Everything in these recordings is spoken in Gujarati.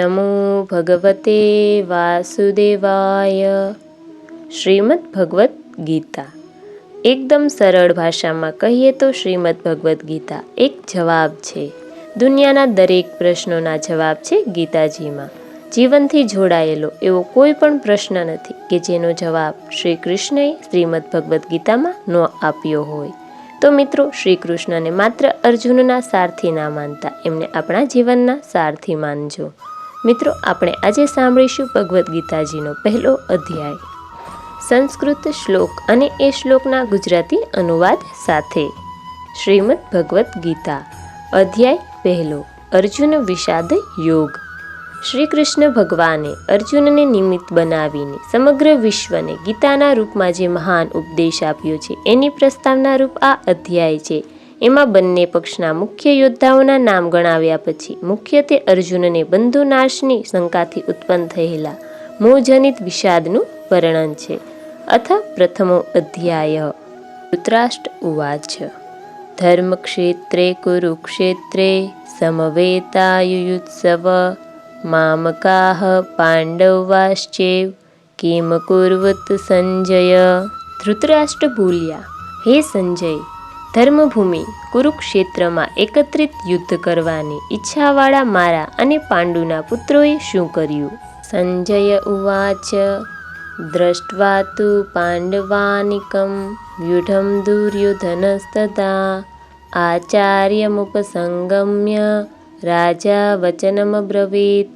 નમો ભગવતે વાસુદેવાય શ્રીમદ ભગવદ્ ગીતા એકદમ સરળ ભાષામાં કહીએ તો શ્રીમદ ભગવદ્ ગીતા એક જવાબ છે દુનિયાના દરેક પ્રશ્નોના જવાબ છે ગીતાજીમાં જીવનથી જોડાયેલો એવો કોઈ પણ પ્રશ્ન નથી કે જેનો જવાબ શ્રી કૃષ્ણએ શ્રીમદ ભગવદ્ ગીતામાં ન આપ્યો હોય. તો મિત્રો શ્રી કૃષ્ણને માત્ર અર્જુનના સારથી ના માનતા, એમને આપણા જીવનના સારથી માનજો. મિત્રો, આપણે આજે સાંભળીશું ભગવદ્ ગીતાજીનો પહેલો અધ્યાય. સંસ્કૃત શ્લોક અને એ શ્લોકના ગુજરાતી અનુવાદ સાથે. શ્રીમદ ભગવદ્ ગીતા, અધ્યાય પહેલો, અર્જુન વિષાદ યોગ. શ્રી કૃષ્ણ ભગવાને અર્જુનને નિમિત્ત બનાવીને સમગ્ર વિશ્વને ગીતાના રૂપમાં જે મહાન ઉપદેશ આપ્યો છે, એની પ્રસ્તાવના રૂપ આ અધ્યાય છે. એમાં બંને પક્ષના મુખ્ય યોદ્ધાઓના નામ ગણાવ્યા પછી મુખ્યત્વે અર્જુનને બંધુનાશની શંકાથી ઉત્પન્ન થયેલા મોજનિત વિષાદનું વર્ણન છે. અથ પ્રથમો અધ્યાય. ધૃતરાષ્ટ્ર ઉવાચ. ધર્મક્ષેત્રે કુરુક્ષેત્રે સમવેતાયુયુત્સવ. મામકાહ પાંડવાશ્ચેવ. કિમ કુર્વત સંજય. ધૃતરાષ્ટ્ર બોલ્યા, હે સંજય ધર્મભૂમિ કુરુક્ષેત્રમાં એકત્રિત યુદ્ધ કરવાની ઈચ્છાવાળા મારા અને પાંડુના પુત્રોએ શું કર્યું? સંજય ઉવાચ, દ્રષ્ટવા તુ પાંડવાનિકમ, વ્યુઢમ દુર્યોધનસ્તદા આચાર્યમુપસંગમ્ય, રાજા વચનમ બ્રવીત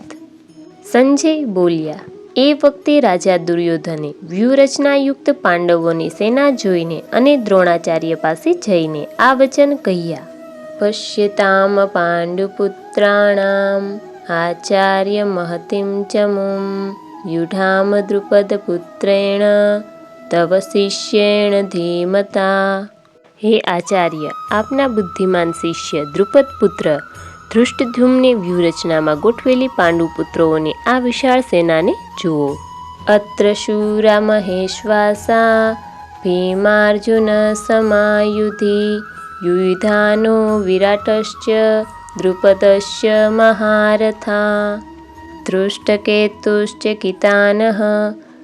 સંજય બોલ્યા એ વખતે રાજા દુર્યોધને વ્યૂહરચનાયુક્ત પાંડવોની સેના જોઈને અને દ્રોણાચાર્ય પાસે જઈને આ વચન કહ્યા, પશ્યતામ પાંડુપુત્રાણામ આચાર્ય મહતિમ ચમુમ યુઢામ દ્રુપદપુત્રેણ તવ શિષ્યેણ ધીમતા. હે આચાર્ય, આપના બુદ્ધિમાન શિષ્ય દ્રુપદ પુત્ર ધૃષ્ટધ્યુમને વ્યૂહરચનામાં ગોઠવેલી પાંડુપુત્રોની આ વિશાળ સેનાને જુઓ. અત્ર શૂરા મહેશ્વાસા, ભીમાર્જુન સમાયુધિ યુધાનો વિરાટશ્ચ, દ્રુપદશ્ચ મહારથા. ધૃષ્ટકેતુશ્ચ કિતાનઃ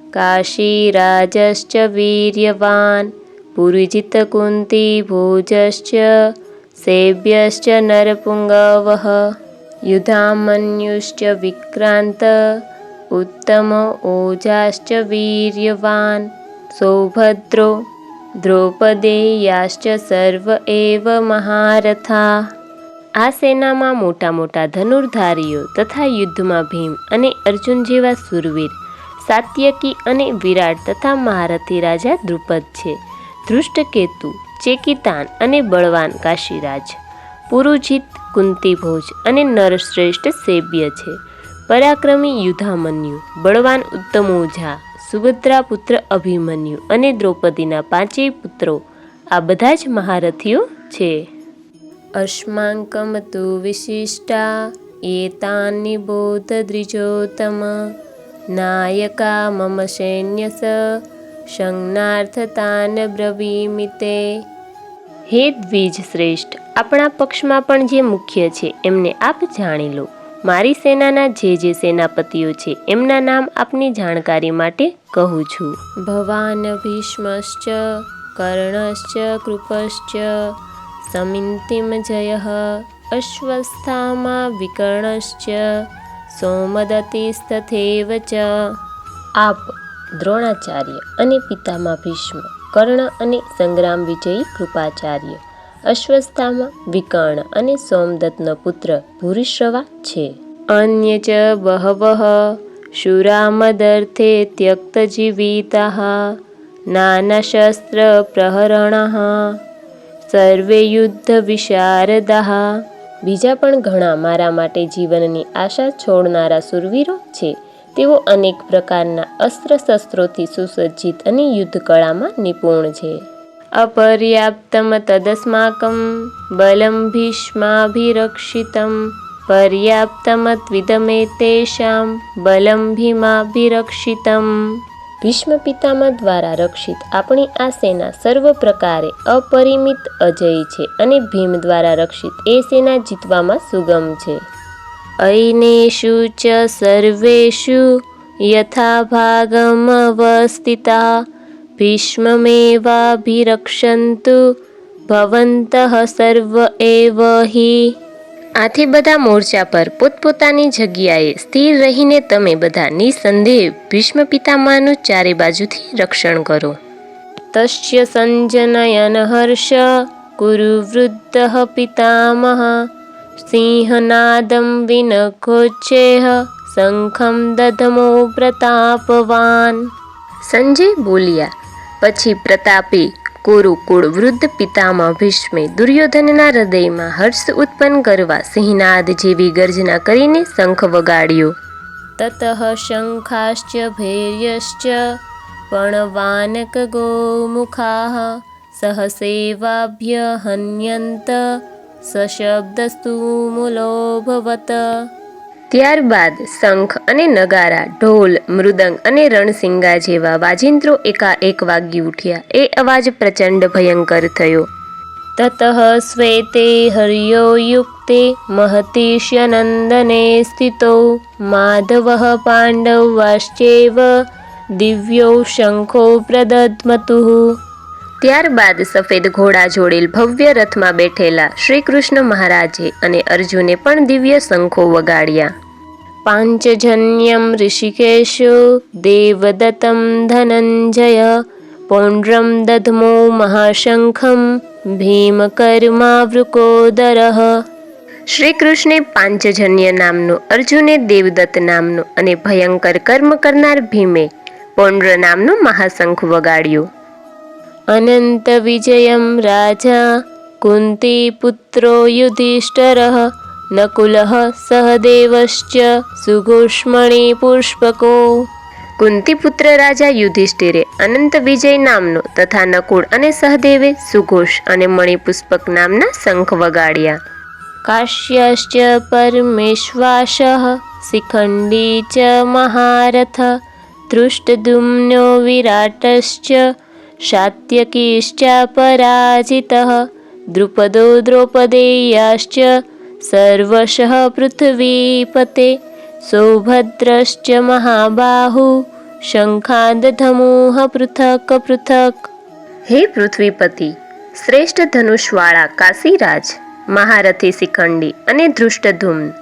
કાશીરાજશ્ચ વીર્યવાન પુરીજિતકુંતી ભોજશ્ચ સેવ્યશ્ચ નરપુંગવઃ યુધામન્યુશ્ચ વિક્રાંત ઉત્તમ ઓજાશ્ચ વીર્યવાન સૌભદ્રો દ્રૌપદેયાશ્ચ સર્વ એવ મહારથા આ સેનામાં મોટા મોટા ધનુર્ધારીઓ તથા યુદ્ધમાં ભીમ અને અર્જુન જેવા સુરવીર સાત્યકી અને વિરાટ તથા મહારથી રાજા દ્રુપદ છે ધૃષ્ટકેતુ ચેકિતાન અને બળવાન કાશીરાજ. પુરુજિત કુંતીભોજ અને નરશ્રેષ્ઠ સેવ્ય છે. પરાક્રમી યુધામન્યુ બળવાન ઉત્તમોજા સુભદ્રા પુત્ર અભિમન્યુ અને દ્રૌપદીના પાંચેય પુત્રો, આ બધા જ મહારથીઓ છે. અશ્માંકમ તુ વિશિષ્ટા, એતાની બોધ દ્વિજોતમ નાયકા મમ સૈન્યસ શંજ્ઞાર્થતાન બ્રવીમિતે હે દ્વિજ શ્રેષ્ઠ આપણા પક્ષમાં પણ જે મુખ્ય છે એમને આપ જાણી લો. મારી સેનાના જે જે સેનાપતિઓ છે એમના નામ આપની જાણકારી માટે કહું છું. ભવાન ભીષ્મશ્ચ કર્ણશ્ચ કૃપશ્ચ સમિંતિમ જય અશ્વસ્થામાં વિકર્ણશ્ચ સોમદતિસ્તથેવ ચ. આપ દ્રોણાચાર્ય અને પિતામાં ભીષ્મ કર્ણ અને સંગ્રામ વિજયી કૃપાચાર્ય. અશ્વસ્થામાં વિકર્ણ અને સોમદત્તનો પુત્ર ભૂરિશ્રવા છે. અન્ય ચ બહવઃ શુરામદર્થે નાના શાસ્ત્ર પ્રહરણઃ સર્વે યુદ્ધ વિશારદા બીજા પણ ઘણા મારા માટે જીવનની આશા છોડનારા સુરવીરો છે. તેઓ અનેક પ્રકારના અસ્ત્ર શસ્ત્રોથી સુસજ્જિત અને યુદ્ધ કળામાં નિપુણ છે. અપર્યાપ્તમ તદસ્માકમ બલમ ભીષ્માભિરક્ષિતમ પર્યાપ્તમત્વિદમે તેષામ બલમ ભીમાભિરક્ષિતમ. ભીષ્મ પિતામહ દ્વારા રક્ષિત આપણી આ સેના સર્વ પ્રકારે અપરિમિત અજય છે અને ભીમ દ્વારા રક્ષિત એ સેના જીતવામાં સુગમ છે. અયનેષુ ચ સર્વેષુ યથા ભાગમ અવસ્થિતા ભીષ્મમેવાભિરક્ષંતુ ભવંત સર્વ એવ હિ આથી બધા મોરચા પર પોતપોતાની જગ્યાએ સ્થિર રહીને તમે બધા નિસંદેહ ભીષ્મ પિતામાનું ચારે બાજુથી રક્ષણ કરો. તસ્ય સંજનયન હર્ષ કુરુ વૃદ્ધ પિતામહ। સિંહનાદમ વિનખોચ્છેહ શંખમ દધમો પ્રતાપવાન સંજય બોલ્યા પછી પ્રતાપી કુરુકુળ વૃદ્ધ પિતામાં ભીષ્મે દુર્યોધનના હૃદયમાં હર્ષ ઉત્પન્ન કરવા સિંહનાદ જેવી ગર્જના કરીને શંખ વગાડ્યો તતઃ શંખાશ્ચ ભૈર્યશ્ચ પણવાનક ગોમુખા સહસેવાભ્ય હન્યંત સશબ્દસ્તુ મૂલોભવત. ત્યારબાદ શંખ અને નગારા ઢોલ મૃદંગ અને રણસિંગા જેવા વાજિંત્રો એકાએક વાગી ઉઠ્યા. એ અવાજ પ્રચંડ ભયંકર થયો. તતઃ શ્વેતે હર્યો યુક્તે મહતીશ્યનંદને સ્થિતો માધવઃ પાંડવાશ્ચેવ દિવ્યો શંખો પ્રદધમતુઃ. ત્યારબાદ સફેદ ઘોડા જોડેલ ભવ્ય રથમાં બેઠેલા શ્રી કૃષ્ણ મહારાજે અને અર્જુને પણ દિવ્ય શંખો વગાડ્યા. પાંચજન્યમ ઋષિકેશો દેવદત્તમ ધનંજય પૌંડ્રમ દધમો મહાશંખમ ભીમકર્માવૃકોદરઃ. શ્રી કૃષ્ણે પાંચજન્ય નામનો અર્જુને દેવદત્ત નામનો અને ભયંકર કર્મ કરનાર ભીમે પૌંડ્ર નામનો મહાશંખ વગાડ્યો. અનંત વિજયમ રાજા કુંતીપુત્રો યુધિષ્ઠરઃ નકુલ સહદેવશ્ચ સુઘોષ્મણી પુષ્પકો કુંતીપુત્ર રાજા યુધિષ્ઠિરે અનંત વિજય નામનો તથા નકુળ અને સહદેવે સુઘોષ અને મણિપુષ્પક નામના શંખ વગાડ્યા કાશ્યશ્ચ પરમેશ્વાસ શિખંડી ચ મહારથ ધૃષ્ટદુમ્નો વિરાટશ્ચ શાત્યકીશ્ચાપરાજિતः દ્રુપદો દ્રૌપદેયાશ્ચ સર્વશઃ પૃથ્વીપતે સૌભદ્રશ્ચ મહાબાહુ શંખાદધમુઃ પૃથક પૃથક હે પૃથ્વીપતિ શ્રેષ્ઠ ધનુષવાળા કાશીરાજ મહારથી શિખંડી અને ધૃષ્ટધુમ્ન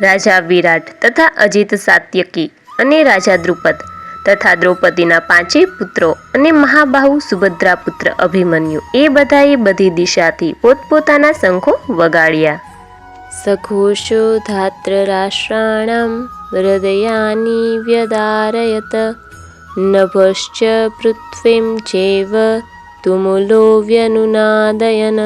રાજા વિરાટ તથા અજિત સાત્યકી અને રાજા દ્રુપદ તથા દ્રૌપદીના પાંચેય પુત્રો અને મહાબાહુ સુભદ્રા પુત્ર અભિમન્યુ. એ બધાએ બધી દિશાથી પોતપોતાના શંખો વગાડ્યા. સઘોષો ધાત્રરાષ્ટ્રાણામ હૃદયાની વ્યદારયત, નભશ્ચ પૃથ્વીમ ચેવ તુમુલો વ્યનુનાદયન.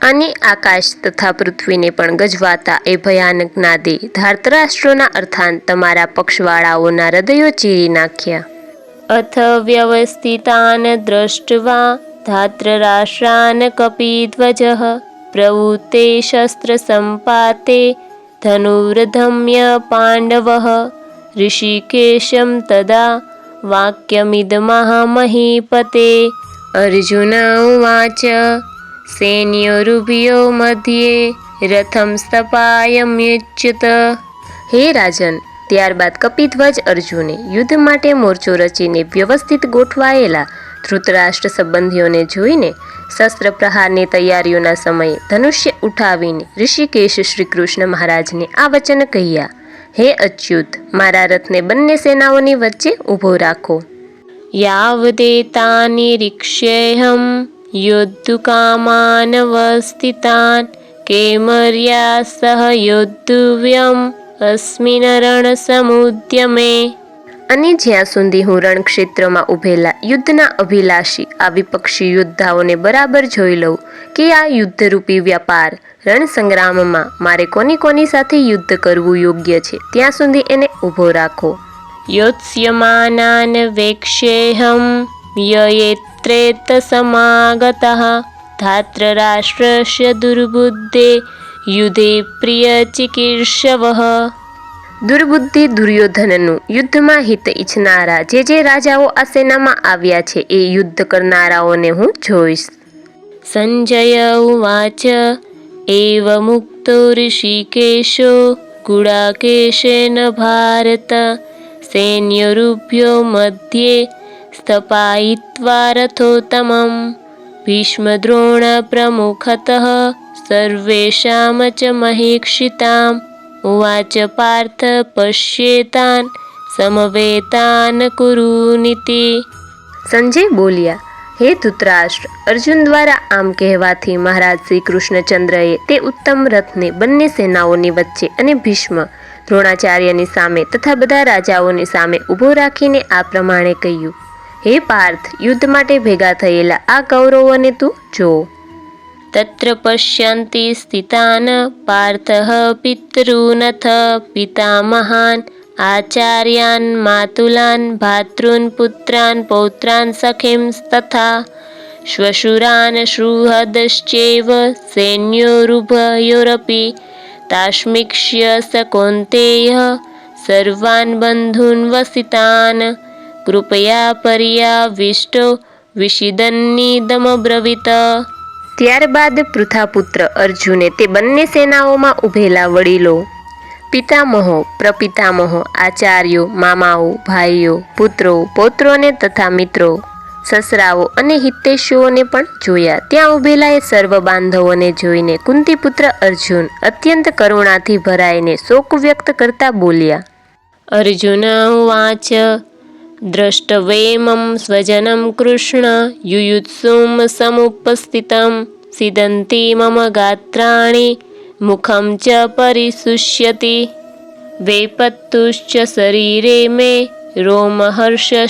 અને આકાશ તથા પૃથ્વીને પણ ગજવાતા એ ભયાનક નાદે. ધાર્તરાષ્ટ્રોના અર્થાન તમારા પક્ષવાળાઓના હૃદયો ચીરી નાખ્યા. અથ વ્યવસ્થિતાન દ્રષ્ટવા ધાત્રરાષ્ટ્રાન કપિધ્વજ પ્રવૃત્તે શસ્ત્રસંપાતે ધનુર્ધમ્ય પાંડવ ઋષિકેશમ તદા વાક્યમિદમહામહીપતે અર્જુન ઉવાચ સૈન્યોરુભ્યો મધ્યે રથમ સ્થપાયમ્યુચ્યુત હે રાજન ત્યારબાદ કપિધ્વજ અર્જુને યુદ્ધ માટે મોરચો રચીને વ્યવસ્થિત ગોઠવાયેલા ધૃતરાષ્ટ્ર સંબંધીઓને જોઈને શસ્ત્ર પ્રહારની તૈયારીઓના સમયે ધનુષ્ય ઉઠાવીને ઋષિકેશ શ્રી કૃષ્ણ મહારાજને આ વચન કહ્યા, હે અચ્યુત, મારા રથને બંને સેનાઓની વચ્ચે ઊભો રાખો. યાવદેતાની રિક્ષેહમ યોદ્ધુકામાનવસ્થિતાન કેમર્યા सह योद्धुव्यम् અસ્મિન રણસમુદ્યમે અને જ્યાં સુધી હું રણક્ષેત્રમાં ઊભેલા યુદ્ધના અભિલાષી આ વિપક્ષી યોદ્ધાઓને બરાબર જોઈ લઉં કે આ યુદ્ધરૂપી વ્યાપાર રણ સંગ્રામમાં મારે કોની કોની સાથે યુદ્ધ કરવું યોગ્ય છે ત્યાં સુધી એને ઊભો રાખો. યોત્સ્યમાનાન વેક્ષેહમ યયેત્રેત સમાગતઃ ધાત્રરાષ્ટ્રસ્ય દુર્બુદ્ધે યુધે પ્રિય ચિકીર્ષવઃ દુર્બુદ્ધિ દુર્યોધનનું યુદ્ધમાં હિત ઈચ્છનારા જે જે રાજાઓ આ સેનામાં આવ્યા છે એ યુદ્ધ કરનારાઓને હું જોઈશ સંજય ઉવાચ એવ મુક્તો ઋષિકેશો गुडाकेशेन भारत सैन्यरुभ्यो मध्ये स्थपायित्वा रथोत्तमं भीष्मद्रोणप्रमुखतः सर्वेषां च महीक्षिताम् उवाच पार्थ पश्येतान् સમવેતાન કુરુનિતિ સંજય બોલ્યા હે ધૃતરાષ્ટ્ર અર્જુન દ્વારા આમ કહેવાથી મહારાજ શ્રી કૃષ્ણચંદ્રએ તે ઉત્તમ રથને બંને સેનાઓની વચ્ચે અને ભીષ્મ દ્રોણાચાર્યની સામે તથા બધા રાજાઓની સામે ઊભો રાખીને આ પ્રમાણે કહ્યું હે પાર્થ યુદ્ધ માટે ભેગા થયેલા આ કૌરવોને તું જો તત્ર પશ્યન્તિ સ્થિતાન પાર્થ પિતॄનથ પિતામહાન આચાર્યાન માતુલાન ભાતॄન પુત્રાન પૌત્રાન સખીંસ્તથા શ્વશુરાન શ્રુહદશ્ચૈવ સૈન્યોરુભયોરપી તાશ્મિક્ષ્ય સ કૌન્તેય સર્વાન બંધૂન વસિતાન કૃપયા પર્યાવિષ્ટો વિષિદન્નિદમબ્રવીત ત્યારબાદ પૃથાપુત્ર અર્જુને તે બંને સેનાઓમાં ઊભેલા વડીલો પિતામહો પ્રપિતામહો આચાર્યો મામાઓ ભાઈઓ પુત્રો પૌત્રોને તથા મિત્રો સસરાઓ અને હિતેશુઓને પણ જોયા. ત્યાં ઉભેલા એ સર્વ બાંધવોને જોઈને કુંતીપુત્ર અર્જુન અત્યંત કરુણાથી ભરાઈને શોક વ્યક્ત કરતા બોલ્યા અર્જુન द्रष्टवेमं स्वजनं कृष्ण युयुत्सुं समुपस्थितं सिदन्ति मम गात्राणि मुखं च परिशुष्यति वेपत्तुश्च शरीरे मे रोमहर्षष्वजायते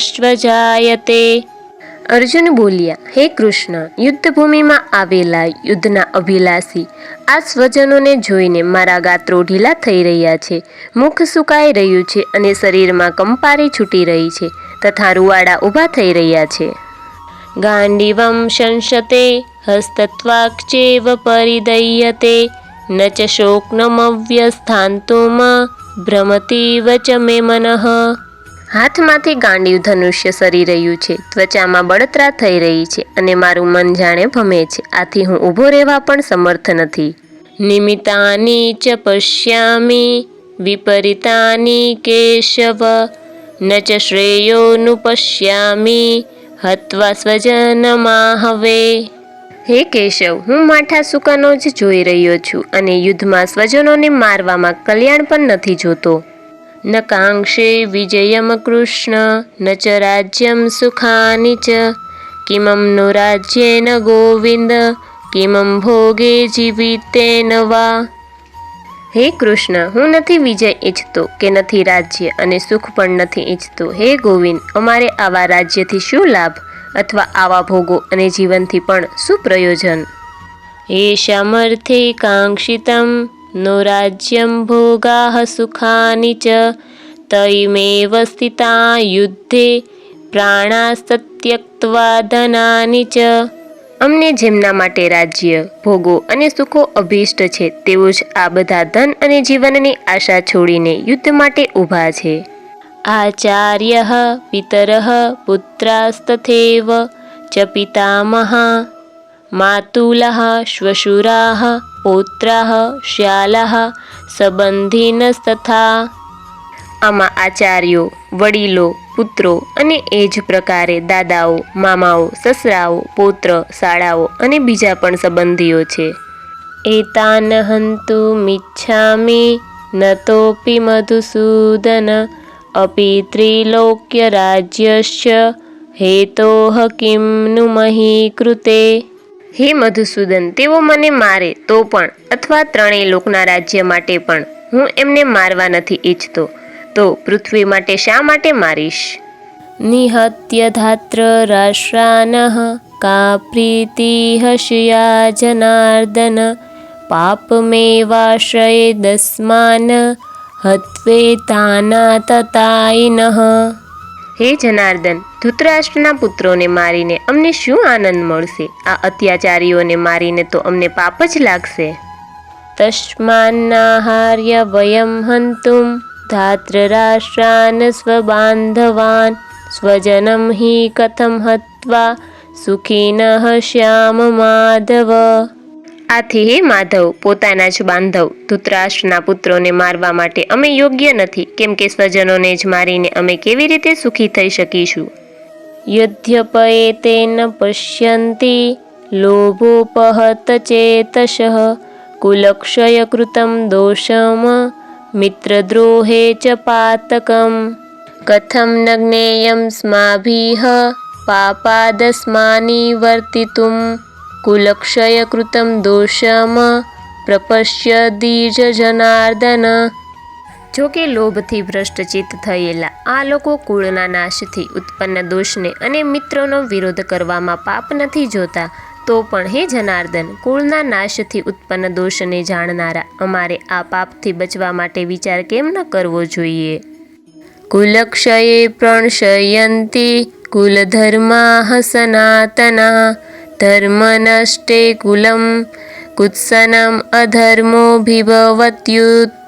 અર્જુન બોલ્યા, હે કૃષ્ણ, યુદ્ધભૂમિમાં આવેલા યુદ્ધના અભિલાષી, આ સ્વજનોને જોઈને મારા ગાત્રો ઢીલા થઈ રહ્યા છે. મુખ સુકાઈ રહ્યું છે અને શરીરમાં કંપારી છૂટી રહી છે તથા રૂવાડા ઊભા થઈ રહ્યા છે. ગાંડીવમ શંશતે હસ્તત્વાક્ષેવ પરિદયતે ન ચ શોકનમવ્યસ્થાંતુમ ભ્રમતીવ ચ મે મનઃ। હાથમાંથી ગાંડીવ ધનુષ્ય સરી રહ્યું છે. ત્વચામાં બળતરા થઈ રહી છે અને મારું મન જાણે ભમે છે. આથી હું ઊભો રહેવા પણ સમર્થ નથી. નિમિત્તાની ચ પશ્યામી વિપરીતાની કેશવ, ન ચ શ્રેયોનુપશ્યામી હત્વા સ્વજનમાહવે હે કેશવ, હું માઠા સુકાનો જ જોઈ રહ્યો છું અને યુદ્ધમાં સ્વજનોને મારવામાં કલ્યાણ પણ નથી જોતો. ન કાંક્ષે વિજયમ કૃષ્ણ ન ચ રાજ્યમ સુખાની ચ કિમમ નો રાજ્યેન ગોવિંદ કિમમ ભોગે જીવિતેન વા હે કૃષ્ણ હું નથી વિજય ઈચ્છતો કે નથી રાજ્ય અને સુખ પણ નથી ઈચ્છતો। હે ગોવિંદ, અમારે આવા રાજ્યથી શું લાભ અથવા આવા ભોગો અને જીવનથી પણ શું પ્રયોજન? એશામર્થે કાંક્ષિતમ નો राज्यं ભોગાહ सुखानि च तैमेव स्थिता યુદ્ધે પ્રાણાસ્ત્યક્ત્વા ધનાની ચ અમને જેમના માટે રાજ્ય ભોગો અને સુખો અભિષ્ટ છે તેઓ જ આ બધા ધન અને જીવનની આશા છોડીને યુદ્ધ માટે ઊભા છે. આચાર્ય પિતર પુત્રાસ્તથેવ ચ પિતામહા मातुलः श्वशुराः पौत्राः श्यालाः સંબંધીનસ્તથા આમાં આચાર્યો વડીલો પુત્રો અને એ જ પ્રકારે દાદાઓ મામાઓ સસરાઓ પૌત્ર શાળાઓ અને બીજા પણ સંબંધીઓ છે. એતાન હંતુ મિચ્છામી નતોપી મધુસૂદન અપી ત્રિલોક્ય રાજ્યશ્ચ હેતોહ કિમ નુમહી કૃતે। હે મધુસૂદન તેઓ મને મારે તો પણ અથવા ત્રણેય લોકના રાજ્ય માટે પણ હું એમને મારવા નથી ઈચ્છતો. તો પૃથ્વી માટે શા માટે મારીશ? નિહત્ય ધાત્ર રાષ્ટ્રાન કા પ્રીતિ હશિયા જનાર્દન પાપમેવાશ્રયે દસ્માન હત્વે તાના તતાઈનઃ હે જનાર્દન ધૃતરાષ્ટ્રના પુત્રોને મારીને અમને શું આનંદ મળશે? આ અત્યાચારીઓને મારીને તો અમને પાપ જ લાગશે. તસ્માન્નાહાર્ય વયમ હંતુમ ધાત્રરાષ્ટ્રાન સ્વબાંધવાન, સ્વજનમ હિ કથમ હત્વા, સુખીનઃ શ્યામ માધવ. આથી હે માધવ, પોતાના જ બાંધવ, ધૃતરાષ્ટ્રના પુત્રોને મારવા માટે અમે યોગ્ય નથી, કેમ કે સ્વજનોને જ મારીને અમે કેવી રીતે સુખી થઈ શકીશું? यद्यप एते न पश्यन्ति लोभोपहतचेतसः कुलक्षयकृतं दोषम् मित्रद्रोहे च पातकम्। कथं न ज्ञेयंस्माभिः पापादस्मानिवर्तितुं कुलक्षयकृतं दोषम् प्रपश्यदीजनार्दन જો કે લોભથી ભ્રષ્ટચિત્ત થયેલા, આ લોકો કુળના નાશથી ઉત્પન્ન દોષને અને મિત્રોનો વિરોધ કરવામાં પાપ નથી જોતા, તો પણ હે જનાર્દન, કુળના નાશથી ઉત્પન્ન દોષને જાણનારા, અમારે આ પાપથી બચવા માટે વિચાર કેમ ન કરવો જોઈએ? કુલક્ષયે પ્રણશયંતિ કુલધર્મા સનાતના ધર્મનષ્ટે કુલમ, કુત્સનમ અધર્મોભિભવત્યુત.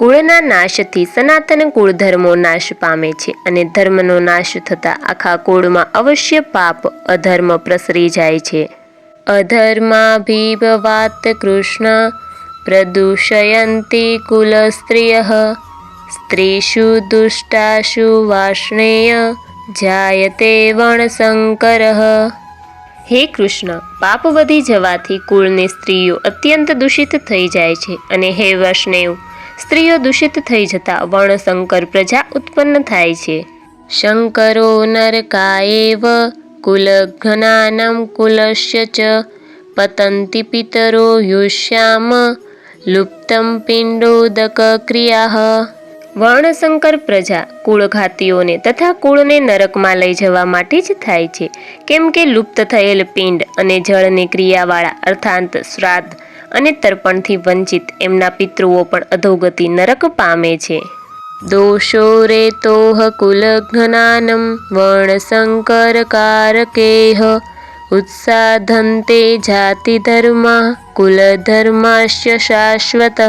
કુળના નાશથી સનાતન કુળ ધર્મો નાશ પામે છે અને ધર્મનો નાશ થતાં આખા કુળમાં અવશ્ય પાપ અધર્મ પ્રસરી જાય છે. અધર્માભિભવાત કૃષ્ણ પ્રદૂષયંતિ કુલસ્ત્રિય, સ્ત્રીષુ દુષ્ટાશુ વાષ્ણેય જાયતે વણશંકર હે કૃષ્ણ, પાપ વધી જવાથી કુળની સ્ત્રીઓ અત્યંત દૂષિત થઈ જાય છે અને હે વૈષ્ણવ સ્ત્રીઓ દૂષિત થઈ જતા વર્ણશંકર પ્રજા ઉત્પન્ન થાય છે. શંકરો નરકાયેવ, કુલઘ્નાનમ કુલશ્ય ચ, પતંતિ પિતરો યુષ્યામ, લુપ્તમ પિંડોદક ક્રિયા વર્ણશંકર પ્રજા કુળઘાતીઓને તથા કુળને નરકમાં લઈ જવા માટે જ થાય છે. કેમ કે લુપ્ત થયેલ પિંડ અને જળની ક્રિયાવાળા અર્થાંત શ્રાદ્ધ અને તર્પણથી વંચિત એમના પિતૃઓ પણ અધોગતિ નરક પામે છે. દોષો રેતોહ કુલઘ્નાનમ વર્ણશંકર કારકેહ. ઉત્સાધંતે જાતિ ધર્મા કુલધર્માશ્ય શાશ્વતઃ.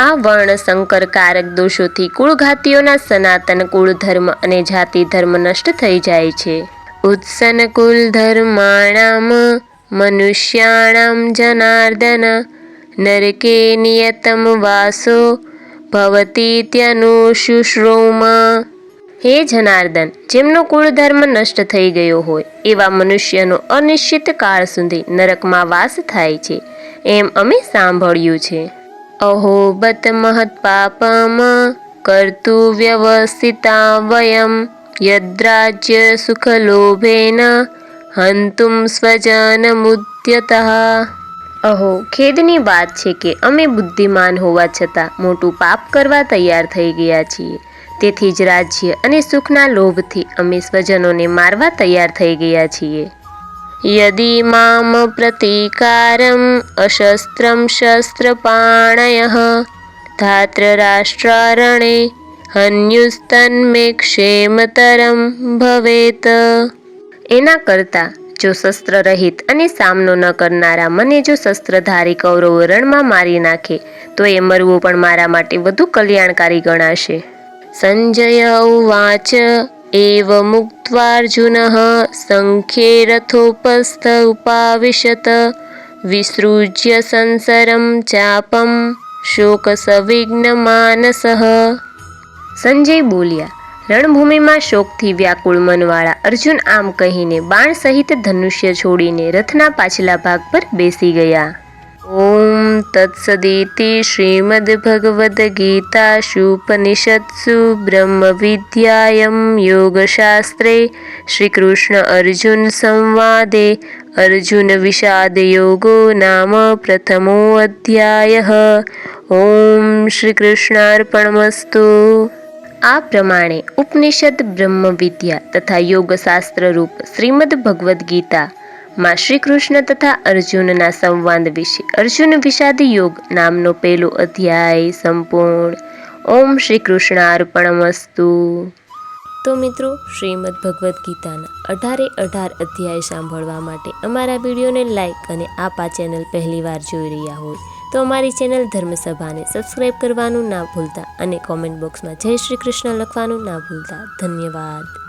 આ વર્ણશંકરકારક દોષોથી કુળઘાતીઓના સનાતન કુળ ધર્મ અને જાતિ ધર્મ નષ્ટ થઈ જાય છે. ઉત્સન કુલ ધર્માણામ મનુષ્યાણામ જનાર્દન નરકે નિયતમ વાસો ભવતીત્યનુશુશ્રોમા હે જનાર્દન જેમનો કુળ ધર્મ નષ્ટ થઈ ગયો હોય, એવા મનુષ્યનો અનિશ્ચિત કાળ સુધી નરકમાં વાસ થાય છે. એમ અમે સાંભળ્યું છે. અહો બત મહત પાપમ કર્તુ વ્યવસ્થિતા વયમ યદ્રાજ્ય સુખલોભેન હંતુમ સ્વજાનમુદ્યતઃ અહો ખેદની વાત છે કે અમે બુદ્ધિમાન હોવા છતાં મોટું પાપ કરવા તૈયાર થઈ ગયા છીએ. તેથી જ રાજ્ય અને સુખના લોભથી અમે સ્વજનોને મારવા તૈયાર થઈ ગયા છીએ. યદિ મામ પ્રતિકારમ અશસ્ત્રમ શસ્ત્રપાણય ધાત્રરાષ્ટ્રારણે હન્યુસ્તન્મે ક્ષેમતરમ ભવેત। એના કરતાં, જો શસ્ત્ર રહિત અને સામનો ન કરનારા મને જો શસ્ત્રધારી કૌરવો રણમાં મારી નાખે, તો એ મરવું પણ મારા માટે વધુ કલ્યાણકારી ગણાશે. સંજય ઉવાચ એવ મુક્ત્વાર્જુન સંખ્યે રથોપસ્થ ઉપાવિશત, વિસૃજ્ય સંસરમ ચાપમ શોક સવિઘ્ન માનસ. સંજય બોલ્યા રણભૂમિમાં શોકથી વ્યાકુળ મનવાળા અર્જુન આમ કહીને બાણ સહિત ધનુષ્ય છોડીને રથના પાછલા ભાગ પર બેસી ગયા. ઓમ તત્સદિતિ શ્રીમદ્ભગવદ્ગીતાસુપનિષત્સુ બ્રહ્મ વિદ્યાયમ યોગશાસ્ત્રે શ્રીકૃષ્ણ અર્જુન સંવાદે અર્જુન વિષાદ યોગો નામ પ્રથમો અધ્યાય. ઓમ શ્રી કૃષ્ણાર્પણમસ્તુ. આ પ્રમાણે ઉપનિષદ બ્રહ્મ વિદ્યા તથા યોગશાસ્ત્ર રૂપ શ્રીમદ ભગવદ્ ગીતા, માં શ્રી કૃષ્ણ તથા અર્જુનના સંવાદ વિશે અર્જુન વિષાદ યોગ નામનો પહેલો અધ્યાય સંપૂર્ણ. ઓમ શ્રી કૃષ્ણ અર્પણમસ્તુ તો મિત્રો, શ્રીમદ ભગવદ્ ગીતાના અઢારે અઢાર અધ્યાય સાંભળવા માટે અમારા વિડીયોને લાઇક અને આપ ચેનલ પહેલીવાર જોઈ રહ્યા હોય તો અમારી ચેનલ ધર્મસભાને સબસ્ક્રાઈબ કરવાનું ના ભૂલતા અને કોમેન્ટ બોક્સમાં જય શ્રી કૃષ્ણ લખવાનું ના ભૂલતા. ધન્યવાદ.